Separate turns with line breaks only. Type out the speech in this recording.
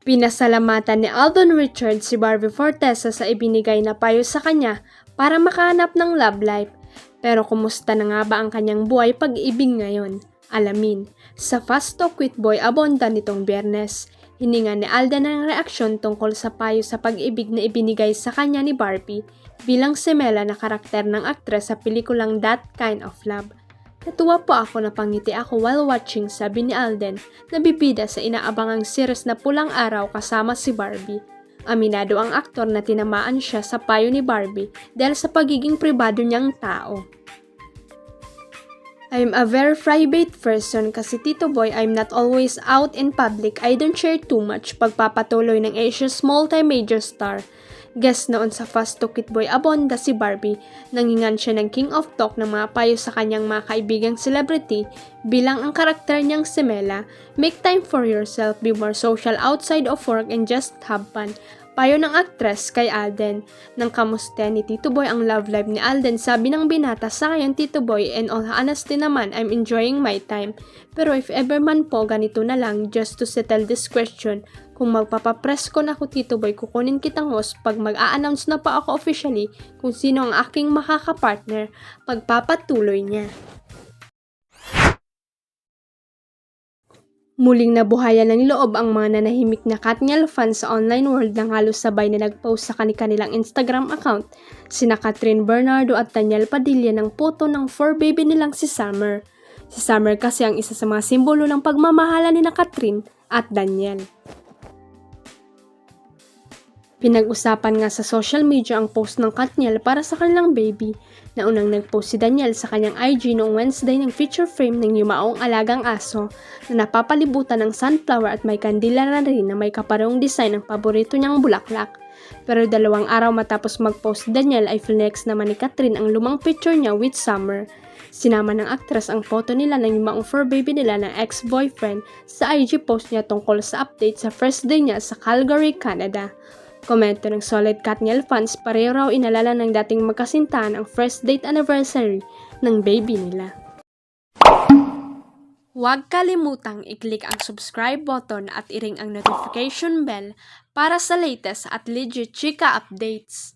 Pinasalamatan ni Alden Richards si Barbie Fortesa sa ibinigay na payo sa kanya para makahanap ng love life. Pero kumusta na nga ba ang kanyang buhay pag-ibig ngayon? Alamin, sa Fast Talk with Boy Abonda nitong biyernes, hininga ni Alden ng reaksyon tungkol sa payo sa pag-ibig na ibinigay sa kanya ni Barbie bilang semela na karakter ng aktres sa pelikulang That Kind of Love. Natuwa po ako na pangiti ako while watching sabi ni Alden na bibida sa inaabangang series na pulang araw kasama si Barbie. Aminado ang aktor na tinamaan siya sa payo ni Barbie dahil sa pagiging pribado niyang tao. I'm a very private person kasi Tito Boy I'm not always out in public. I don't share too much pagpapatuloy ng Asia's multi-major star. Guest noon sa Fast to Kid Boy Abonda si Barbie, nangingan siya ng King of Talk ng mga payo sa kanyang mga kaibigang celebrity bilang ang karakter niyang si Mela, make time for yourself, be more social outside of work and just have fun. Payo ng aktres kay Alden. Nang kamusta ni Tito Boy ang love life ni Alden, sabi ng binata sa ngayon Tito Boy and all honesty naman, I'm enjoying my time. Pero if ever man po, ganito na lang just to settle this question. Kung magpapapress ko na ako Tito Boy, kukunin kitang host pag mag-a-announce na pa ako officially kung sino ang aking makakapartner, pagpapatuloy niya. Muling nabuhayan ng loob ang mga nanahimik na Katniel fans sa online world nang halos sabay na nag-post sa kanilang Instagram account sina Catherine Bernardo at Daniel Padilla ng foto ng four baby nilang si Summer. Si Summer kasi ang isa sa mga simbolo ng pagmamahala ni na Catherine at Daniel. Pinag-usapan nga sa social media ang post ng Katniel para sa kanilang baby na unang nag-post si Daniel sa kanyang IG noong Wednesday ng feature frame ng yumaong alagang aso na napapalibutan ng sunflower at may kandila na rin na may kaparehong design ng paborito niyang bulaklak. Pero dalawang araw matapos mag-post Daniel ay flex naman ni Catherine ang lumang picture niya with Summer. Sinama ng actress ang photo nila ng yumaong fur baby nila ng ex-boyfriend sa IG post niya tungkol sa update sa first day niya sa Calgary, Canada. Komento ng Solid Katniel fans pareho raw inalala ng dating magkasintahan ang first date anniversary ng baby nila. Huwag kalimutang i-click ang subscribe button at i-ring ang notification bell para sa latest at legit chika updates.